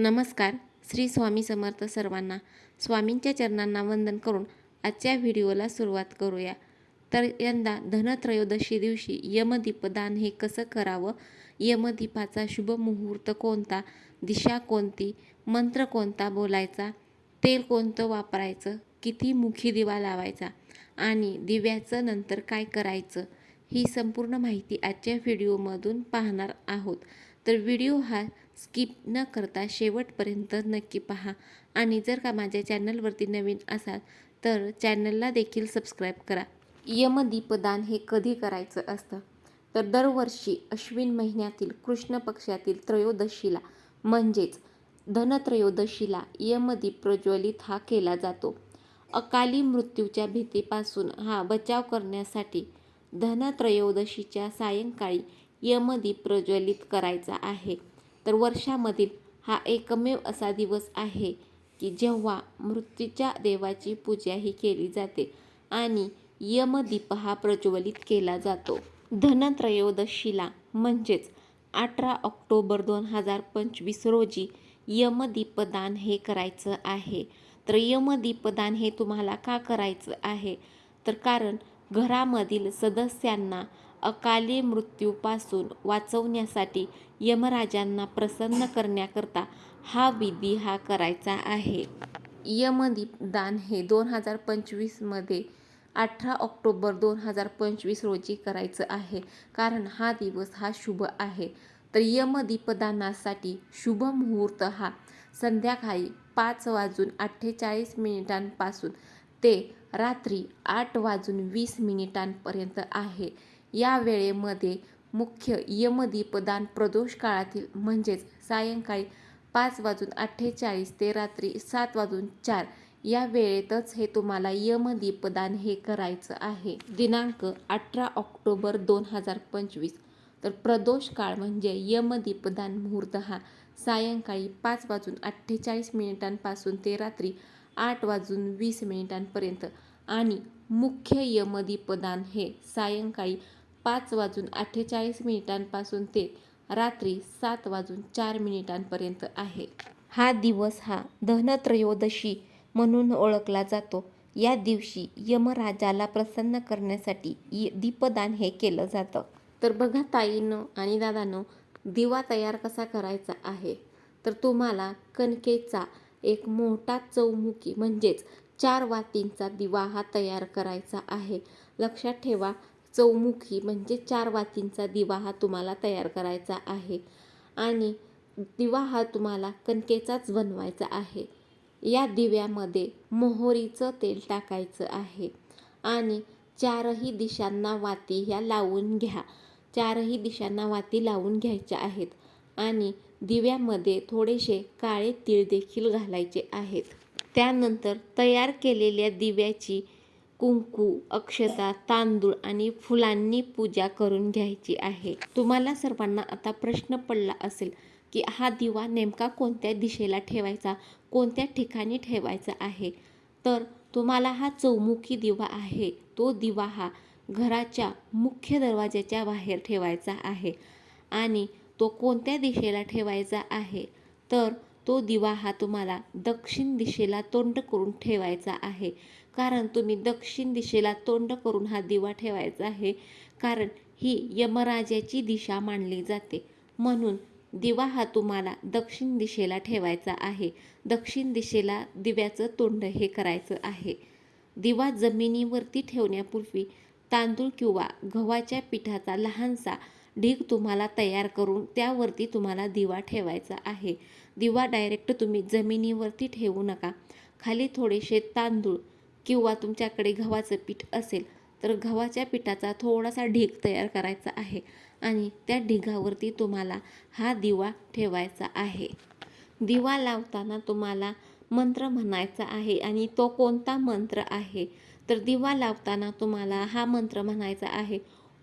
नमस्कार. श्री स्वामी समर्थ सर्वांना स्वामींच्या चरणांना वंदन करून आजच्या व्हिडिओला सुरुवात करूया. तर यंदा धनत्रयोदशी दिवशी यमदीपदान हे कसं करावं? यमदीपाचा शुभ मुहूर्त कोणता? दिशा कोणती? मंत्र कोणता बोलायचा? तेल कोणतं वापरायचं? किती मुखी दिवा लावायचा? आणि दिव्याचं नंतर काय करायचं? ही संपूर्ण माहिती आजच्या व्हिडिओमधून पाहणार आहोत. तर व्हिडिओ हा स्किप न करता शेवटपर्यंत नक्की पहा. आणि जर का माझ्या चॅनलवरती नवीन असाल तर चॅनलला देखील सबस्क्राईब करा. यमदीपदान हे कधी करायचं असतं? तर दरवर्षी अश्विन महिन्यातील कृष्ण पक्षातील त्रयोदशीला म्हणजेच धनत्रयोदशीला यमदीप प्रज्वलित हा केला जातो. अकाली मृत्यूच्या भीतीपासून हा बचाव करण्यासाठी धनत्रयोदशीच्या सायंकाळी यमदीप प्रज्वलित करायचा आहे. तर वर्षामधील हा एकमेव असा दिवस आहे की जेव्हा मृत्यूच्या देवाची पूजा ही केली जाते आणि यमदीप हा प्रज्वलित केला जातो. धनत्रयोदशीला म्हणजेच अठरा ऑक्टोबर दोन हजार पंचवीस रोजी यमदीपदान हे करायचं आहे. तर यमदीपदान हे तुम्हाला का करायचं आहे? तर कारण घरामधील सदस्यांना अकाली मृत्यूपासून वाचवण्यासाठी यमराजांना प्रसन्न करण्याकरता हा विधी हा करायचा आहे. यमदीपदान हे दोन हजार पंचवीसमध्ये अठरा ऑक्टोबर दोन हजार पंचवीस रोजी करायचं आहे. कारण हा दिवस हा शुभ आहे. तर यमदीपदानासाठी शुभ मुहूर्त हा संध्याकाळी पाच वाजून अठ्ठेचाळीस मिनिटांपासून ते रात्री आठ वाजून वीस मिनिटांपर्यंत आहे. या वेळेमध्ये मुख्य यमदीपदान प्रदोष काळातील म्हणजेच सायंकाळी पाच वाजून अठ्ठेचाळीस ते रात्री सात वाजून चार या वेळेतच हे तुम्हाला यमदीपदान हे करायचं आहे. दिनांक अठरा ऑक्टोबर दोन हजार पंचवीस. तर प्रदोष काळ म्हणजे यमदीपदान मुहूर्त हा सायंकाळी पाच वाजून अठ्ठेचाळीस मिनिटांपासून ते रात्री आठ वाजून वीस मिनिटांपर्यंत आणि मुख्य यमदीपदान हे सायंकाळी पाच वाजून अठ्ठेचाळीस मिनिटांपासून ते रात्री सात वाजून चार मिनिटांपर्यंत आहे. हा दिवस हा धनत्रयोदशी म्हणून ओळखला जातो. या दिवशी यमराजाला प्रसन्न करण्यासाठी य दीपदान हे केलं जातं. तर बघा ताईनं आणि दादानं दिवा तयार कसा करायचा आहे? तर तुम्हाला कणकेचा एक मोठा चौमुखी म्हणजेच चार वातींचा दिवा हा तयार करायचा आहे. लक्षात ठेवा चौमुखी म्हणजे चार वातींचा दिवा हा तुम्हाला तयार करायचा आहे. आणि दिवा हा तुम्हाला कणकेचाच बनवायचा आहे. या दिव्यामध्ये मोहरीचं तेल टाकायचं आहे. आणि चारही दिशांना वाती ह्या लावून घ्या. चारही दिशांना वाती लावून घ्यायच्या आहेत. आणि दिव्यामध्ये थोडेसे काळे तीळ देखील घालायचे आहेत. त्यानंतर तयार केलेल्या दिव्याची कुंकू अक्षता तांदूळ आणि फुलांनी पूजा करून घ्यायची आहे. तुम्हाला सर्वांना आता प्रश्न पडला असेल की हा दिवा नेमका कोणत्या दिशेला ठेवायचा कोणत्या ठिकाणी ठेवायचा आहे? तर तुम्हाला हा चौमुखी दिवा आहे. तो दिवा हा घराच्या मुख्य दरवाजाच्या बाहेर ठेवायचा आहे. आणि तो कोणत्या दिशेला ठेवायचा आहे? तर तो दिवा हा तुम्हाला दक्षिण दिशेला तोंड करून ठेवायचा आहे. कारण तुम्ही दक्षिण दिशेला तोंड करून हा दिवा ठेवायचा आहे. कारण ही यमराजाची दिशा मानली जाते. म्हणून दिवा हा तुम्हाला दक्षिण दिशेला ठेवायचा आहे. दक्षिण दिशेला दिव्याचं तोंड हे करायचं आहे. दिवा जमिनीवरती ठेवण्यापूर्वी तांदूळ किंवा गव्हाच्या पिठाचा लहानसा ढीग तुम्हाला तयार करून त्यावरती तुम्हाला दिवा ठेवायचा आहे. दिवा डायरेक्ट तुम्ही जमिनीवरती ठेवू नका. खाली थोडेसे तांदूळ किंवा तुमच्याकडे गव्हाचं पीठ असेल तर गव्हाच्या पिठाचा थोडासा ढीग तयार करायचा आहे आणि त्या ढिगावरती तुम्हाला हा दिवा ठेवायचा आहे. दिवा लावताना तुम्हाला मंत्र म्हणायचा आहे आणि तो कोणता मंत्र आहे? तर दिवा लावताना तुम्हाला हा मंत्र म्हणायचा आहे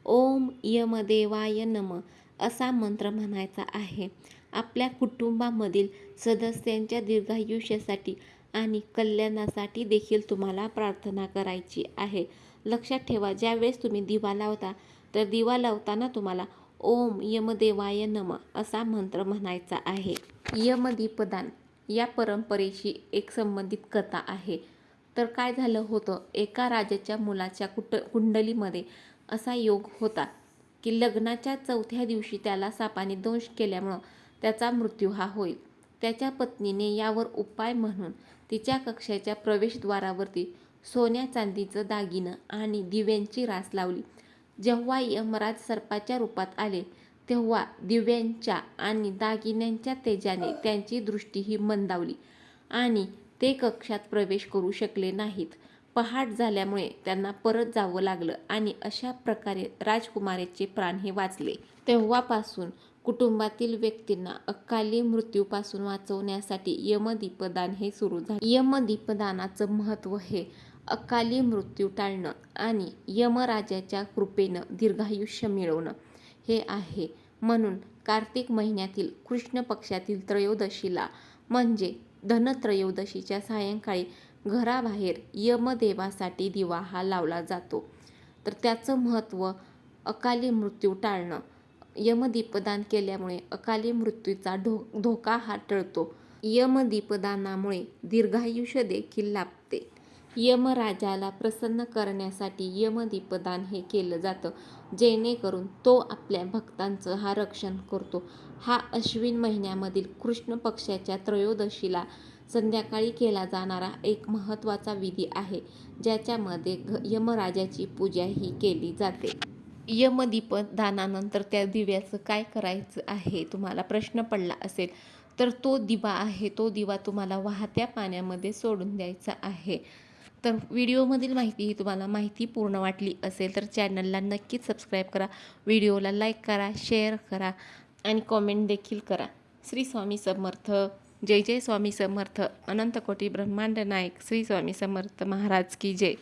ओम यमदेवाय नम असा मंत्र म्हणायचा आहे. आपल्या कुटुंबामधील सदस्यांच्या दीर्घायुष्यासाठी आणि कल्याणासाठी देखील तुम्हाला प्रार्थना करायची आहे. लक्षात ठेवा ज्यावेळेस तुम्ही दिवा लावता तर दिवा लावताना तुम्हाला ओम यमदेवाय नम असा मंत्र म्हणायचा आहे. यमदीपदान या परंपरेशी एक संबंधित कथा आहे. तर काय झालं होतं? एका राजाच्या मुलाच्या कुट कुंडलीमध्ये असा योग होता की लग्नाच्या चौथ्या दिवशी त्याला सापाने दंश केल्यामुळं त्याचा मृत्यू हा होईल. त्याच्या पत्नीने यावर उपाय म्हणून तिच्या कक्षाच्या प्रवेशद्वारावरती सोन्या चांदीचं दागिनं आणि दिव्यांची रास लावली. जेव्हा यमराज सर्पाच्या रूपात आले तेव्हा दिव्यांच्या आणि दागिन्यांच्या तेजाने त्यांची दृष्टीही मंदावली आणि ते कक्षात प्रवेश करू शकले नाहीत. पहाट झाल्यामुळे त्यांना परत जावं लागलं आणि अशा प्रकारे राजकुमारीचे प्राण हे वाचले. तेव्हापासून कुटुंबातील व्यक्तींना अकाली मृत्यूपासून वाचवण्यासाठी यमदीपदान हे सुरू झाले. यमदीपदानाचं महत्त्व हे अकाली मृत्यू टाळणं आणि यमराजाच्या कृपेनं दीर्घायुष्य मिळवणं हे आहे. म्हणून कार्तिक महिन्यातील कृष्ण पक्षातील त्रयोदशीला म्हणजे धनत्रयोदशीच्या सायंकाळी घराबाहेर यमदेवासाठी दिवा हा लावला जातो. तर त्याचं महत्त्व अकाली मृत्यू टाळणं. यमदीपदान केल्यामुळे अकाली मृत्यूचा धो धोका हा टळतो. यमदीपदानामुळे दीर्घायुष्य देखील लाभते. यमराजाला प्रसन्न करण्यासाठी यमदीपदान हे केलं जातं. जेणेकरून तो आपल्या भक्तांचं हा रक्षण करतो. हा अश्विन महिन्यामधील कृष्ण पक्षाच्या त्रयोदशीला संध्याकाळी केला जाणारा एक महत्त्वाचा विधी आहे ज्याच्यामध्ये घ यमराजाची पूजा ही केली जाते. यमदीपदानानंतर त्या दिव्याचं काय करायचं आहे तुम्हाला प्रश्न पडला असेल तर तो दिवा आहे तो दिवा तुम्हाला वाहत्या पाण्यामध्ये सोडून द्यायचा आहे. तर व्हिडिओमधील माहिती ही तुम्हाला माहिती पूर्ण वाटली असेल तर चॅनलला नक्कीच सबस्क्राईब करा व्हिडिओला लाईक करा शेअर करा आणि कॉमेंट देखील करा. श्री स्वामी समर्थ. जय जय स्वामी समर्थ. अनंतकोटी ब्रह्मांड नायक श्री स्वामी समर्थ महाराज की जय.